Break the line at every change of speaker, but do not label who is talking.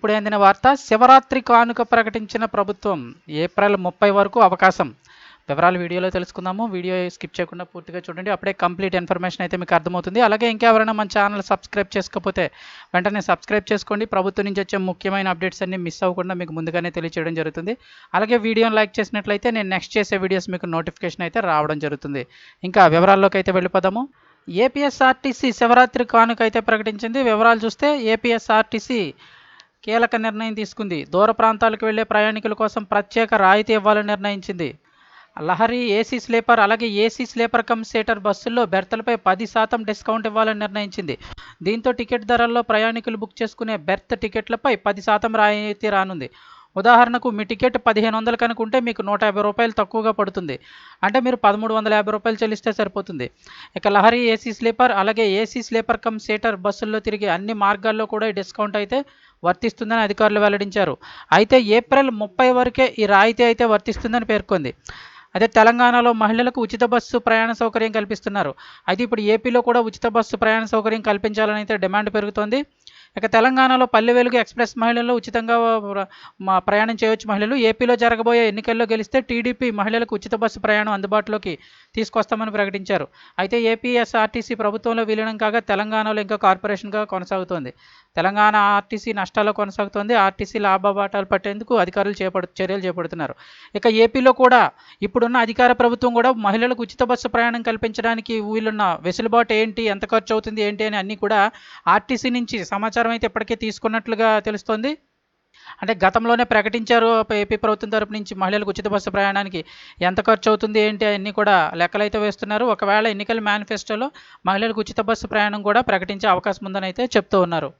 ఇప్పుడు అందిన వార్త శివరాత్రి కానుక ప్రకటించిన ప్రభుత్వం ఏప్రిల్ ముప్పై వరకు అవకాశం. వివరాలు వీడియోలో తెలుసుకుందాము. వీడియో స్కిప్ చేయకుండా పూర్తిగా చూడండి. అప్పుడే కంప్లీట్ ఇన్ఫర్మేషన్ అయితే మీకు అర్థమవుతుంది. అలాగే ఇంకెవరైనా మన ఛానల్ సబ్స్క్రైబ్ చేసుకోకపోతే వెంటనే సబ్స్క్రైబ్ చేసుకోండి. ప్రభుత్వం నుంచి వచ్చే ముఖ్యమైన అప్డేట్స్ అన్ని మిస్ అవ్వకుండా మీకు ముందుగానే తెలియచేయడం జరుగుతుంది. అలాగే వీడియోని లైక్ చేసినట్లయితే నేను నెక్స్ట్ చేసే వీడియోస్ మీకు నోటిఫికేషన్ అయితే రావడం జరుగుతుంది. ఇంకా వివరాల్లోకి అయితే వెళ్ళిపోదాము. ఏపీఎస్ఆర్టీసీ శివరాత్రి కానుక అయితే ప్రకటించింది. వివరాలు చూస్తే ఏపీఎస్ఆర్టీసీ కీలక నిర్ణయం తీసుకుంది. దూర ప్రాంతాలకు వెళ్ళే ప్రయాణికుల కోసం ప్రత్యేక రాయితీ ఇవ్వాలని నిర్ణయించింది. లహరి ఏసీ స్లీపర్ అలాగే ఏసీ స్లీపర్ కమ్ సీటర్ బస్సుల్లో బెర్తలపై పది శాతం డిస్కౌంట్ ఇవ్వాలని నిర్ణయించింది. దీంతో టికెట్ ధరల్లో ప్రయాణికులు బుక్ చేసుకునే బెర్త్ టికెట్లపై పది శాతం రాయితీ రానుంది. ఉదాహరణకు మీ టికెట్ పదిహేను వందలు కనుకుంటే మీకు నూట యాభై రూపాయలు తక్కువగా పడుతుంది. అంటే మీరు పదమూడు వందల యాభై రూపాయలు చెల్లిస్తే సరిపోతుంది. ఇక లహరి ఏసీ స్లీపర్ అలాగే ఏసీ స్లీపర్ కమ్ సీటర్ బస్సుల్లో తిరిగే అన్ని మార్గాల్లో కూడా ఈ డిస్కౌంట్ అయితే వర్తిస్తుందని అధికారులు వెల్లడించారు. అయితే ఏప్రిల్ ముప్పై వరకే ఈ రాయితీ అయితే వర్తిస్తుందని పేర్కొంది. అదే తెలంగాణలో మహిళలకు ఉచిత బస్సు ప్రయాణ సౌకర్యం కల్పిస్తున్నారు. అయితే ఇప్పుడు ఏపీలో కూడా ఉచిత బస్సు ప్రయాణ సౌకర్యం కల్పించాలని అయితే డిమాండ్ పెరుగుతోంది. ఇక తెలంగాణలో పల్లె వెలుగు ఎక్స్ప్రెస్ మహిళలు ఉచితంగా ప్రయాణం చేయవచ్చు మహిళలు. ఏపీలో జరగబోయే ఎన్నికల్లో గెలిస్తే టీడీపీ మహిళలకు ఉచిత బస్సు ప్రయాణం అందుబాటులోకి తీసుకొస్తామని ప్రకటించారు. అయితే ఏపీఎస్ఆర్టీసీ ప్రభుత్వంలో విలీనం కాగా తెలంగాణలో ఇంకా కార్పొరేషన్గా కొనసాగుతోంది. తెలంగాణ ఆర్టీసీ నష్టాల్లో కొనసాగుతోంది. ఆర్టీసీ లాభబాటాలు పట్టేందుకు అధికారులు చేపడు చర్యలు చేపడుతున్నారు. ఇక ఏపీలో కూడా ఇప్పుడున్న అధికార ప్రభుత్వం కూడా మహిళలకు ఉచిత బస్సు ప్రయాణం కల్పించడానికి వీళ్ళున్న వెసులుబాటు ఏంటి ఎంత ఖర్చు అవుతుంది ఏంటి అని అన్నీ కూడా ఆర్టీసీ నుంచి సమాచారం సమాచారం అయితే ఇప్పటికే తీసుకున్నట్లుగా తెలుస్తోంది. అంటే గతంలోనే ప్రకటించారు ఏపీ ప్రభుత్వం తరపు నుంచి మహిళలకు ఉచిత బస్సు ప్రయాణానికి ఎంత ఖర్చు అవుతుంది ఏంటి అన్నీ కూడా లెక్కలైతే వేస్తున్నారు. ఒకవేళ ఎన్నికల మేనిఫెస్టోలో మహిళలకు ఉచిత బస్సు ప్రయాణం కూడా ప్రకటించే అవకాశం ఉందని అయితే చెప్తూ ఉన్నారు.